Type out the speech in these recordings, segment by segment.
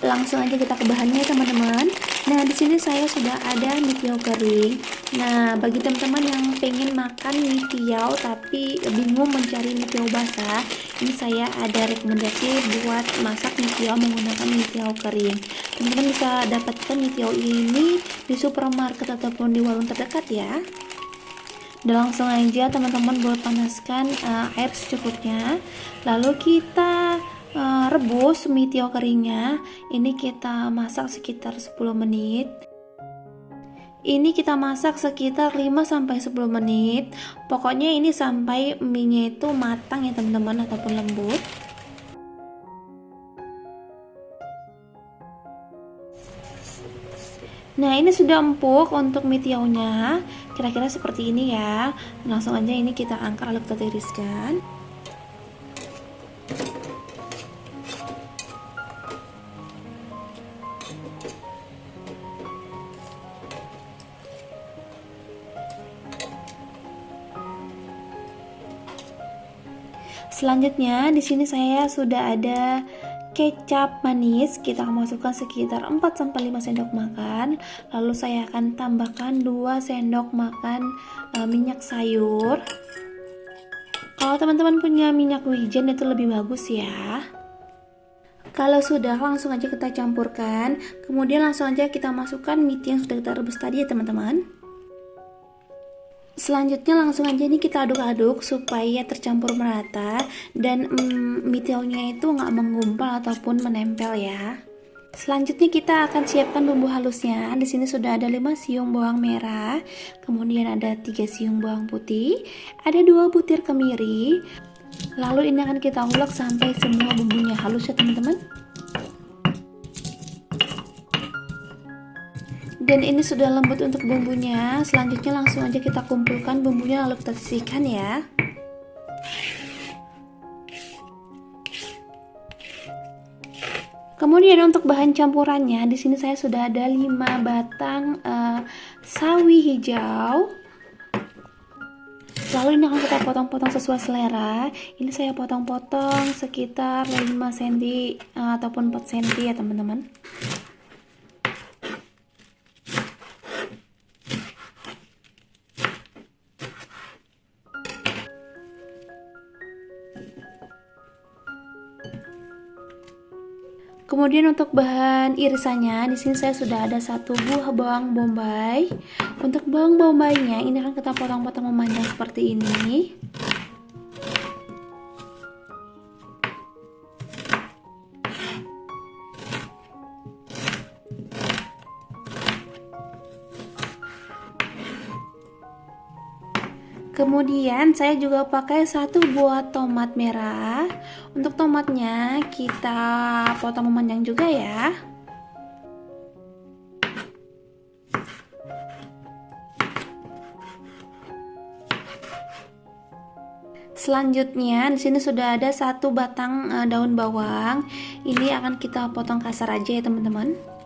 langsung aja kita ke bahannya teman-teman. Nah, di sini saya sudah ada mie kering. Nah, bagi teman-teman yang pengen makan mie tapi bingung mencari mie basah, ini saya ada rekomendasi buat masak mie menggunakan mie kering. Teman-teman bisa dapatkan mie ini di supermarket ataupun di warung terdekat ya. Dan langsung aja teman-teman buat panaskan uh, air secukupnya. Lalu kita uh, rebus mie tiaw keringnya. Ini kita masak sekitar 10 menit. Ini kita masak sekitar 5 sampai 10 menit. Pokoknya ini sampai mie-nya itu matang ya teman-teman ataupun lembut. Nah ini sudah empuk untuk mie tiaunya Kira-kira seperti ini ya Langsung aja ini kita angkat lalu kita tiriskan Selanjutnya di sini saya sudah ada kecap manis. Kita masukkan sekitar 4-5 sendok makan. Lalu saya akan tambahkan 2 sendok makan e, minyak sayur. Kalau teman-teman punya minyak wijen itu lebih bagus ya kalau sudah langsung aja kita campurkan kemudian langsung aja kita masukkan mie yang sudah kita rebus tadi ya teman-teman Selanjutnya langsung aja nih kita aduk-aduk supaya tercampur merata dan mm, mie itu nggak menggumpal ataupun menempel ya. Selanjutnya kita akan siapkan bumbu halusnya. Di sini sudah ada 5 siung bawang merah, kemudian ada 3 siung bawang putih, ada 2 butir kemiri. Lalu ini akan kita ulek sampai semua bumbunya halus ya teman-teman. dan ini sudah lembut untuk bumbunya selanjutnya langsung aja kita kumpulkan bumbunya lalu kita sisihkan ya Kemudian untuk bahan campurannya, di sini saya sudah ada 5 batang uh, sawi hijau. Lalu ini akan kita potong-potong sesuai selera. Ini saya potong-potong sekitar 5 cm uh, ataupun 4 cm ya teman-teman. Kemudian untuk bahan irisannya, di sini saya sudah ada satu buah bawang bombay. Untuk bawang bombaynya, ini akan kita potong-potong memanjang seperti ini. Kemudian saya juga pakai satu buah tomat merah. Untuk tomatnya kita potong memanjang juga ya. Selanjutnya di sini sudah ada satu batang eh, daun bawang. Ini akan kita potong kasar aja ya teman-teman.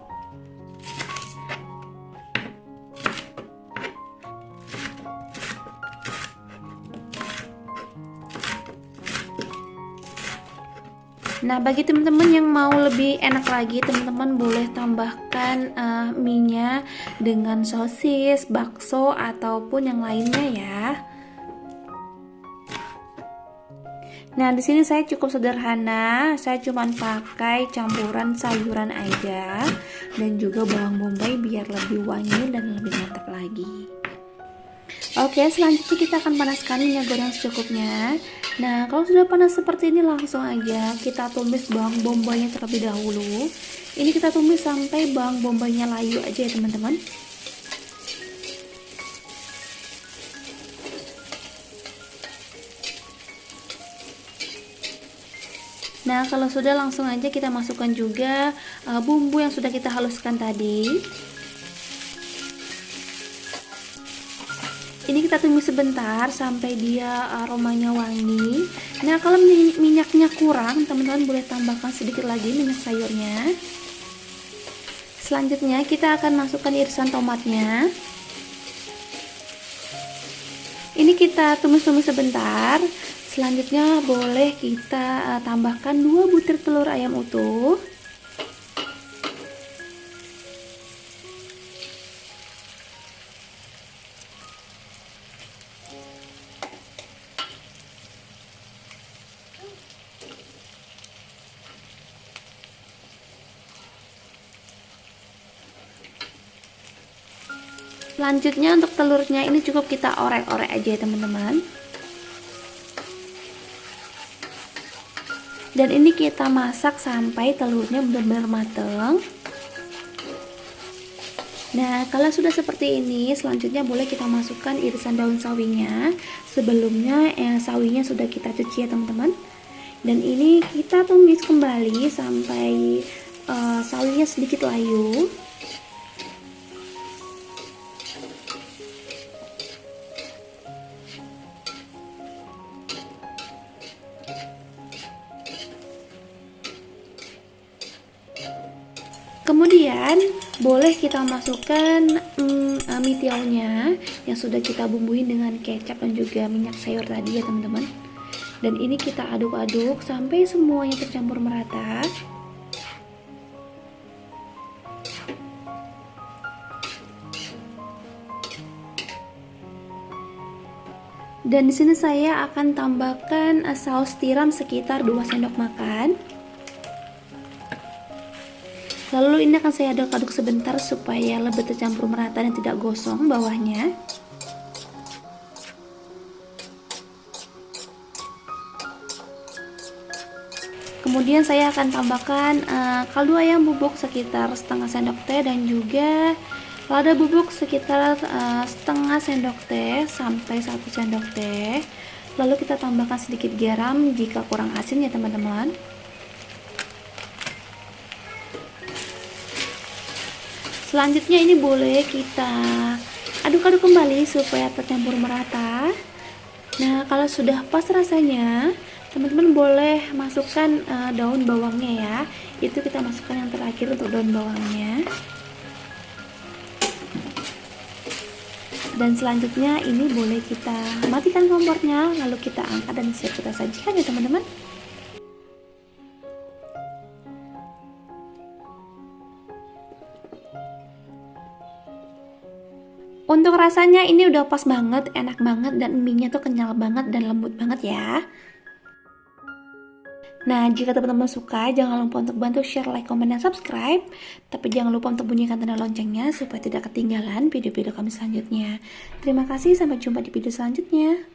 Nah, bagi teman-teman yang mau lebih enak lagi, teman-teman boleh tambahkan uh, mie-nya dengan sosis, bakso ataupun yang lainnya ya. Nah, di sini saya cukup sederhana. Saya cuma pakai campuran sayuran aja dan juga bawang bombay biar lebih wangi dan lebih mantap lagi. Oke, selanjutnya kita akan panaskan minyak goreng secukupnya. Nah, kalau sudah panas seperti ini langsung aja kita tumis bawang bombaynya terlebih dahulu. Ini kita tumis sampai bawang bombaynya layu aja ya teman-teman. Nah, kalau sudah langsung aja kita masukkan juga uh, bumbu yang sudah kita haluskan tadi. Ini kita tumis sebentar sampai dia aromanya wangi. Nah kalau minyaknya kurang teman-teman boleh tambahkan sedikit lagi minyak sayurnya. Selanjutnya kita akan masukkan irisan tomatnya. Ini kita tumis-tumis sebentar. Selanjutnya boleh kita uh, tambahkan 2 butir telur ayam utuh Selanjutnya untuk telurnya ini cukup kita orek-orek aja ya teman-teman. Dan ini kita masak sampai telurnya benar-benar mateng. Nah, kalau sudah seperti ini, selanjutnya boleh kita masukkan irisan daun sawinya. Sebelumnya eh, sawinya sudah kita cuci ya teman-teman. Dan ini kita tumis kembali sampai uh, sawinya sedikit layu. Boleh kita masukkan mm, uh, mitiaunya yang sudah kita bumbuin dengan kecap dan juga minyak sayur tadi ya teman-teman. Dan ini kita aduk-aduk sampai semuanya tercampur merata. Dan di sini saya akan tambahkan uh, saus tiram sekitar 2 sendok makan. Lalu ini akan saya aduk-aduk sebentar supaya lebih tercampur merata dan tidak gosong bawahnya. Kemudian saya akan tambahkan uh, kaldu ayam bubuk sekitar setengah sendok teh dan juga lada bubuk sekitar uh, setengah sendok teh sampai satu sendok teh. Lalu kita tambahkan sedikit garam jika kurang asin ya teman-teman. Selanjutnya ini boleh kita aduk-aduk kembali supaya tercampur merata. Nah, kalau sudah pas rasanya, teman-teman boleh masukkan uh, daun bawangnya ya. Itu kita masukkan yang terakhir untuk daun bawangnya. Dan selanjutnya ini boleh kita matikan kompornya, lalu kita angkat dan siap kita sajikan ya teman-teman. Untuk rasanya ini udah pas banget, enak banget dan mie-nya tuh kenyal banget dan lembut banget ya. Nah, jika teman-teman suka, jangan lupa untuk bantu share, like, komen, dan subscribe. Tapi jangan lupa untuk bunyikan tanda loncengnya supaya tidak ketinggalan video-video kami selanjutnya. Terima kasih, sampai jumpa di video selanjutnya.